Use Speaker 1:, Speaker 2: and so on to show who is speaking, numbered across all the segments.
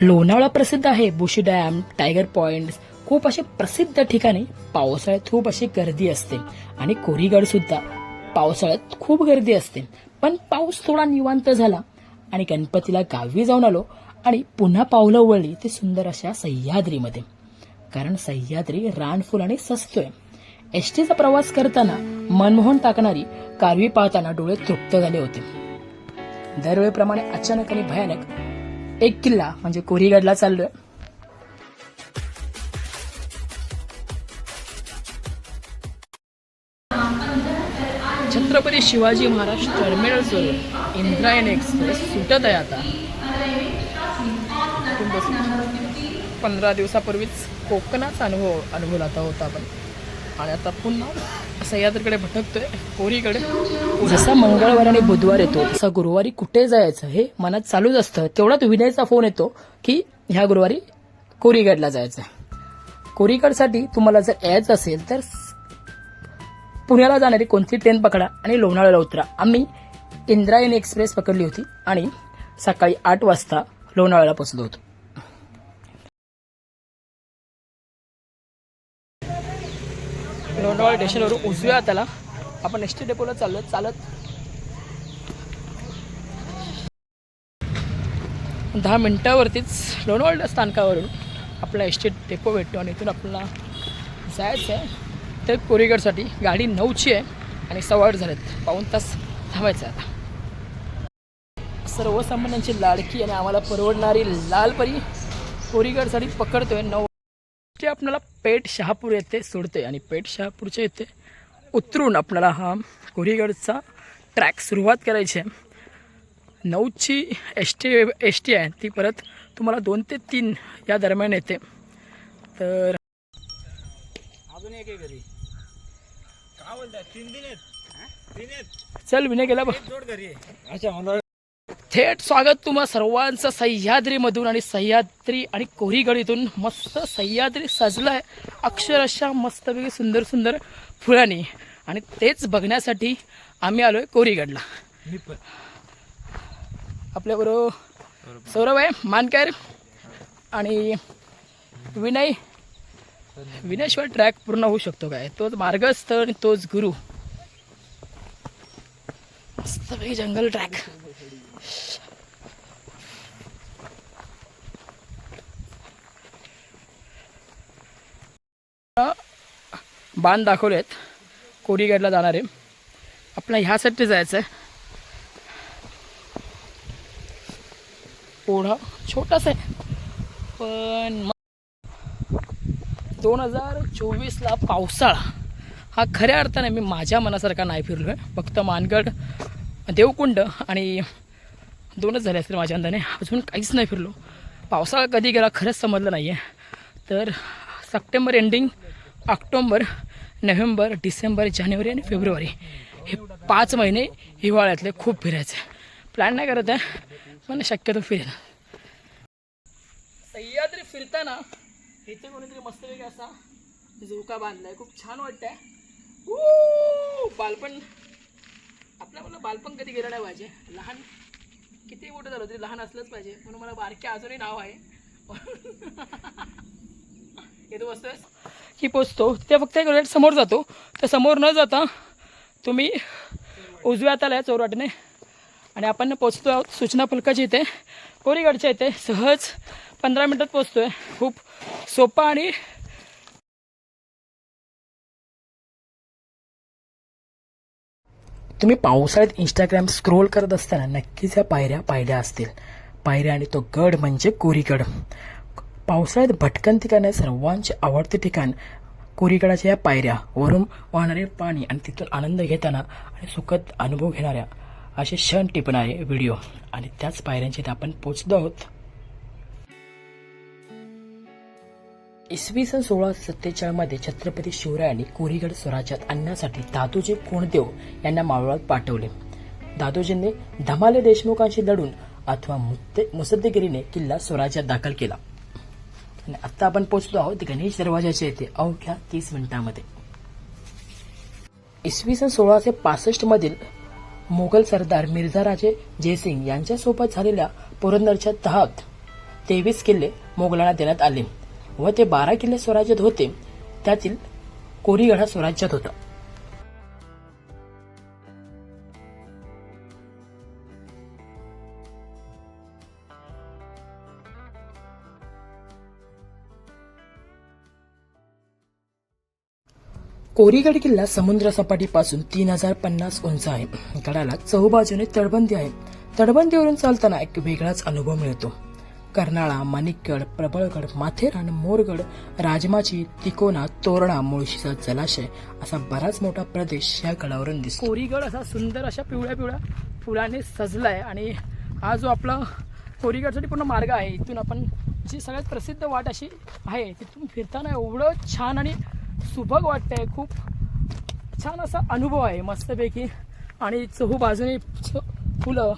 Speaker 1: लोणावळा प्रसिद्ध आहे. बुशी dam tiger point खूप असे प्रसिद्ध ठिकाणी पावसाळ्यात खूप अशी गर्दी असते. आणि कोरीगड सुद्धा. पावसाळ्यात खूप गर्दी असते. पण पाऊस थोडा निवांत झाला आणि गणपतीला गावी जाऊन आलो आणि पुन्हा पावलं वळली ते सुंदर अशा सह्याद्रीमध्ये. कारण सह्याद्री रानफुल आणि सस्तोय. एसटीचा प्रवास करताना मनमोहन टाकणारी कारवी पाहताना डोळे तृप्त झाले होते. दरवेळेप्रमाणे अचानक आणि भयानक एक किल्ला म्हणजे कोरीगडला चाललोय. छत्रपती शिवाजी महाराज टर्मिनल सोडून इंद्रायण एक्सप्रेस सुटत आहे आता. पंधरा दिवसापूर्वीच कोकणाचा अनुभव अनुभव आता होता आपण. आणि आता पुन्हा सह्याद्रीकडे भटकतोय कोरीकडे जसा मंगळवार आणि बुधवार येतो तसा गुरुवारी कुठे जायचं हे मनात चालूच असतं. तेवढाच विनयचा फोन येतो की ह्या गुरुवारी कोरीगडला जायचं कोरीगडसाठी तुम्हाला जर यायचं असेल तर पुण्याला जाणारी कोणती ट्रेन पकडा आणि लोणावळ्याला उतरा. आम्ही इंद्रायणी एक्सप्रेस पकडली होती आणि सकाळी आठ वाजता लोणावळ्याला पोचलो होतो. स्टेशनवरून उजव्या त्याला आपण एस टी डेपोला चाललो चालत. दहा मिनटावरतीच लोणावळा स्थानकावरून आपला एस टी डेपो भेटतो आणि इथून आपल्याला जायचं आहे. तर कोरीगडसाठी गाडी नऊची आहे आणि सव्वा आठ झालेत. पाऊन तास थांबायचं आहे आता. सर्वसामान्यांची लाडकी आणि आम्हाला परवडणारी लालपरी कोरीगडसाठी पकडतोय. नऊ ते आपल्याला पेठ शहापूर येथे सोडते आणि पेठ शहापूरच्या येथे उतरून आपल्याला हा कोरीगडचा ट्रॅक सुरुवात करायची आहे. नऊची एस टी एस टी आहे. ती परत तुम्हाला दोन ते तीन या दरम्यान येते. तर
Speaker 2: अजून एक आहे घरी. काय बोलताय? तीन दिन आहेत
Speaker 1: चल विनय गेला बघ.
Speaker 2: जोड घरी अच्छा मला
Speaker 1: थेट स्वागत तुम्हा सर्वांचं सह्याद्रीमधून आणि सह्याद्री आणि कोरीगड इथून मस्त सह्याद्री सजलाय अक्षरशः मस्तपैकी सुंदर सुंदर फुलांनी. आणि तेच बघण्यासाठी आम्ही आलोय कोरीगडला.
Speaker 2: मी पण.
Speaker 1: आपल्याबरोबर सौरभ आहे मानकर आणि विनय. विनयशिवाय ट्रॅक पूर्ण होऊ शकतो काय? तोच मार्गस्थ आणि तोच गुरु. मस्तपैकी जंगल ट्रॅक बांध दाखवले आहेत कोरीगडला जाणारे आपल्या ह्यासाठी जायचं आहे ओढा छोटासा आहे. पण दोन हजार चोवीसला पावसाळा. हा खऱ्या अर्थाने मी माझ्या मनासारखा नाही फिरलो आहे फक्त मानगड देवकुंड आणि दोनच झाले असतील माझ्या अंदाने. अजून काहीच नाही फिरलो. पावसाळा कधी गेला खरंच समजलं नाही आहे तर सप्टेंबर एंडिंग ऑक्टोंबर नोव्हेंबर डिसेंबर जानेवारी आणि फेब्रुवारी हे पाच महिने हिवाळ्यातले खूप फिरायचे. प्लॅन नाही करत आहे पण शक्यतो फिरेल सह्याद्री फिरताना इथे कोणीतरी मस्तपैकी असा झोका बांधलाय. खूप छान वाटतंय. बालपण आपल्या मला बालपण कधी गेलं नाही पाहिजे. लहान किती मोठं झालं तरी लहान असलंच पाहिजे. म्हणून मला बारक्या अजूनही नाव आहे. इथं बसतोय की पोचतो. ते फक्त एक रेट समोर जातो. तर समोर न जाता तुम्ही उजव्या हाताला आहे चौराटीने आणि आपण पोचतो आहोत सूचना फलकाच्या इथे. कोरीगडच्या इथे. सहज पंधरा मिनटात पोचतो आहे खूप सोपा आणि तुम्ही पावसाळ्यात इंस्टाग्राम स्क्रोल करत असताना नक्कीच या पायऱ्या पाहिल्या असतील. पायऱ्या आणि तो गड म्हणजे कोरीगड. पावसाळ्यात भटकंती करण्याचे सर्वांचे आवडते ठिकाण कोरीगडाच्या या पायऱ्या. वरून वाहणारे पाणी आणि तिथून आनंद घेताना आणि सुखद अनुभव घेणाऱ्या असे क्षण टिपणारे व्हिडिओ. आणि त्याच पायऱ्यांचे आपण पोचलो आहोत. इसवी सन सोळाशे सत्तेचाळमध्ये छत्रपती शिवरायांनी कोरीगड स्वराज्यात आणण्यासाठी दादोजी कोणदेव यांना मावळात पाठवले. दादोजींनी धमाले देशमुखांशी लढून अथवा मुसद्देगिरीने किल्ला स्वराज्यात दाखल केला. आणि आता आपण पोहोचलो आहोत गणेश दरवाजाच्या येथे अवघ्या तीस मिनिटांमध्ये. इसवी सन सोळाशे पासष्ट मधील मोगल सरदार मिर्झा राजे जयसिंग यांच्यासोबत झालेल्या पुरंदरच्या तहात तेवीस किल्ले मोगलांना देण्यात आले व ते बारा किल्ले स्वराज्यात होते. त्यातील कोरीगड स्वराज्यात होता. कोरीगड किल्ला समुद्र सपाटीपासून तीन हजार पन्नास उंच आहे. गडाला चहूबाजूने तडबंदी आहे. तटबंदीवरून चालताना एक वेगळाच अनुभव मिळतो. कर्नाळा माणिकगड प्रबळगड माथेरान मोरगड राजमाची तिकोना तोरणा मुळशीचा जलाशय असा बराच मोठा प्रदेश या गडावरून दिसतो. कोरीगड असा सुंदर अशा पिवळ्या पिवळ्या फुलाने सजला आहे आणि हा जो आपला कोरीगडसाठी पूर्ण मार्ग आहे इथून आपण जी सगळ्यात प्रसिद्ध वाट अशी आहे तिथून फिरताना एवढं छान आणि सुभग वाटतंय खूप छान असा अनुभव आहे मस्तपैकी. आणि चहू बाजूने फुलं.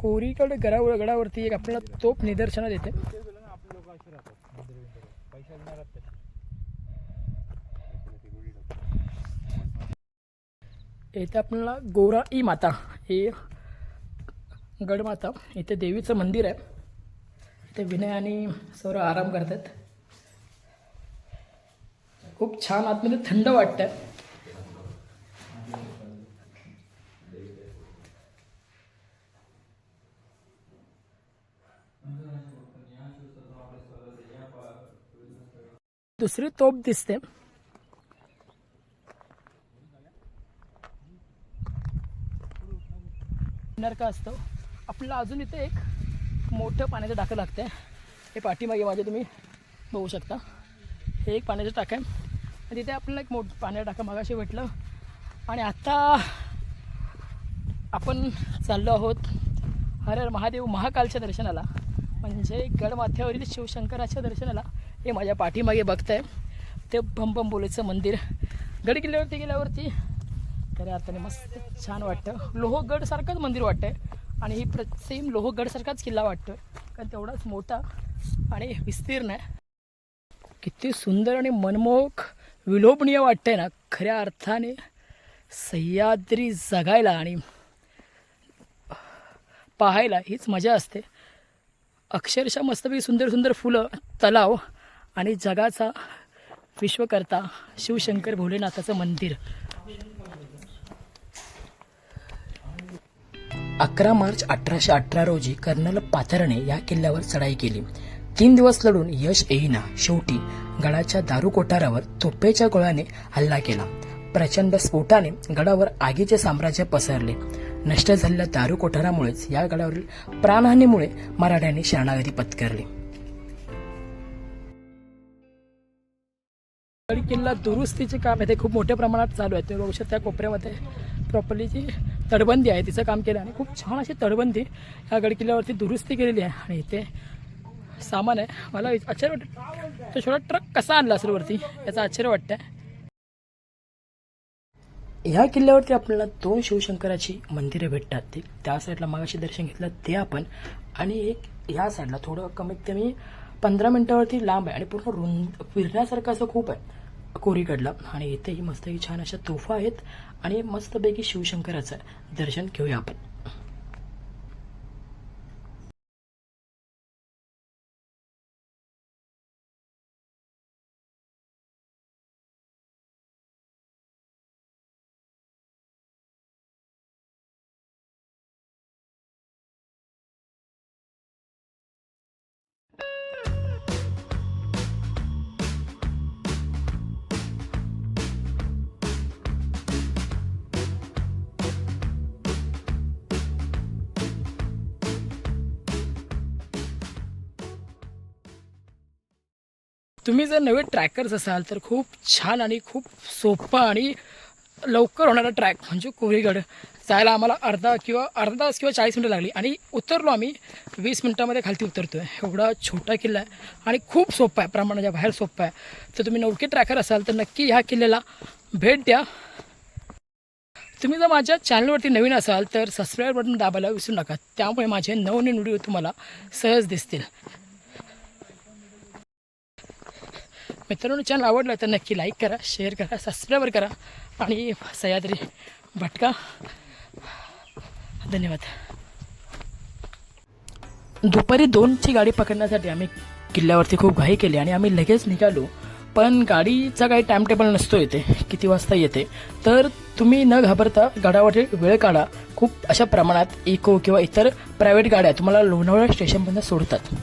Speaker 1: कोरीकड गडावर गडावरती एक आपल्याला तोप निदर्शनात येते
Speaker 2: ते बोललो ना आपले लोक असे राहतात मंदिर बिंदिर पैसा देणार ते
Speaker 1: इथे आपल्याला गोरा ई माता हे गडमाता इथे देवीचं मंदिर आहे. इथे विनय आणि सौर आराम करतात. खूप छान आतमध्ये थंड वाटतं दुसरी तोप दिसते. का असतो. आपल्याला अजून इथे एक मोठं पाण्याचं टाकं लागतं आहे हे पाठीमागे माझे तुम्ही बघू शकता. हे एक पाण्याचं टाकं आहे. आणि तिथे आपल्याला एक मोठं पाण्याचं टाकं मागाशी भेटलं. आणि आत्ता आपण चाललो आहोत हर हर महादेव महाकालच्या दर्शनाला. म्हणजे गडमाथ्यावरील शिवशंकराच्या दर्शनाला. हे माझ्या पाठीमागे बघत आहे ते भंबम बोलेचं मंदिर. गड किल्ल्यावरती गेल्यावरती खऱ्या अर्थाने मस्त छान वाटतं. लोहगडसारखंच मंदिर वाटतंय. आणि ही प्र सेम लोहगडसारखाच किल्ला वाटतो कारण तेवढाच मोठा आणि विस्तीर्ण आहे. किती सुंदर आणि मनमोहक विलोभनीय वाटतंय ना. खऱ्या अर्थाने सह्याद्री जगायला आणि पाहायला हीच मजा असते. अक्षरशः मस्तपैकी सुंदर सुंदर फुलं तलाव आणि जगाचा विश्वकर्ता शिवशंकर भोलेनाथाचं मंदिर. अकरा मार्च अठराशे अठरा रोजी कर्नल पाथरने या किल्ल्यावर चढाई केली. तीन दिवस लढून यश येईना शेवटी गडाच्या दारू कोठारावर तोफेच्या गोळ्याने हल्ला केला. प्रचंड स्फोटाने गडावर आगीचे साम्राज्य पसरले. नष्ट झालेल्या दारू कोठारामुळेच या गडावरील प्राणहानीमुळे मराठ्यांनी शरणागती पत्करली. गड किल्ला दुरुस्तीचे काम आहे. ते खूप मोठ्या प्रमाणात चालू आहे. तुम्ही त्या कोपऱ्यामध्ये प्रॉपरली जी तटबंदी आहे तिचं काम केलं. आणि खूप छान अशी तटबंदी या गड किल्ल्यावरती दुरुस्ती केलेली आहे. आणि इथे सामान आहे. मला आश्चर्य वाटतं. तो छोटा ट्रक कसा आणला असेल वरती? याचा आश्चर्य वाटतं ह्या किल्ल्यावरती आपल्याला दोन शिवशंकराची मंदिरे भेटतात. ते त्या साईडला मागाशी दर्शन घेतलं ते आपण. आणि एक ह्या साईडला थोडं कमीत कमी पंधरा मिनिटावरती लांब आहे. आणि पूर्ण रुंद फिरण्यासारखं असं खूप आहे. कोरीकडला. आणि इथेही मस्तपैकी छान अशा तोफा आहेत. आणि मस्तपैकी शिवशंकराचं दर्शन घेऊया आपण. तुम्ही जर नवे ट्रॅकर्स असाल तर खूप छान आणि खूप सोपा आणि लवकर होणारा ट्रॅक म्हणजे कोरीगड जायला आम्हाला अर्धा किंवा अर्धा तास किंवा चाळीस मिनटं लागली आणि उतरलो आम्ही वीस मिनटामध्ये खालती उतरतो आहे एवढा छोटा किल्ला आहे आणि खूप सोपा आहे प्रमाणाच्या बाहेर सोपा आहे. तर तुम्ही नौके ट्रॅकर असाल तर नक्की ह्या किल्ल्याला भेट द्या. तुम्ही जर माझ्या चॅनलवरती नवीन असाल तर सबस्क्राईब बटन दाबायला विसरू नका. त्यामुळे माझे नवनवीन व्हिडिओ तुम्हाला सहज दिसतील. मित्रांनो चॅनल आवडलं तर नक्की लाईक करा शेअर करा सबस्क्राईबर करा आणि सह्याद्री भटका. धन्यवाद. दुपारी दोनची गाडी पकडण्यासाठी आम्ही किल्ल्यावरती खूप घाई केली आणि आम्ही लगेच निघालो. पण गाडीचा काही टाइम टेबल नसतो येते किती वाजता येते. तर तुम्ही न घाबरता गडावरती वेळ काढा. खूप अशा प्रमाणात इको किंवा इतर प्रायव्हेट गाड्या तुम्हाला लोणावळा स्टेशनपर्यंत सोडतात.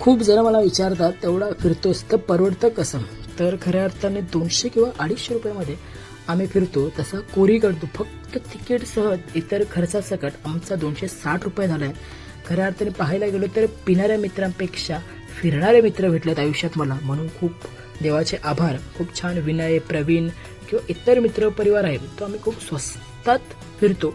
Speaker 1: खूप जण मला विचारतात तेवढा फिरतोस तर परवडतं कसं? तर खऱ्या अर्थाने दोनशे किंवा अडीचशे रुपयामध्ये आम्ही फिरतो. तसा कोरी करतो. फक्त तिकीटसह इतर खर्चासकट आमचा दोनशे साठ रुपये झाला आहे खऱ्या अर्थाने पाहायला गेलो तर पिणाऱ्या मित्रांपेक्षा फिरणारे मित्र भेटलेत आयुष्यात मला. म्हणून खूप देवाचे आभार. खूप छान विनय प्रवीण किंवा इतर मित्र परिवार आहे. तो आम्ही खूप स्वस्तात फिरतो.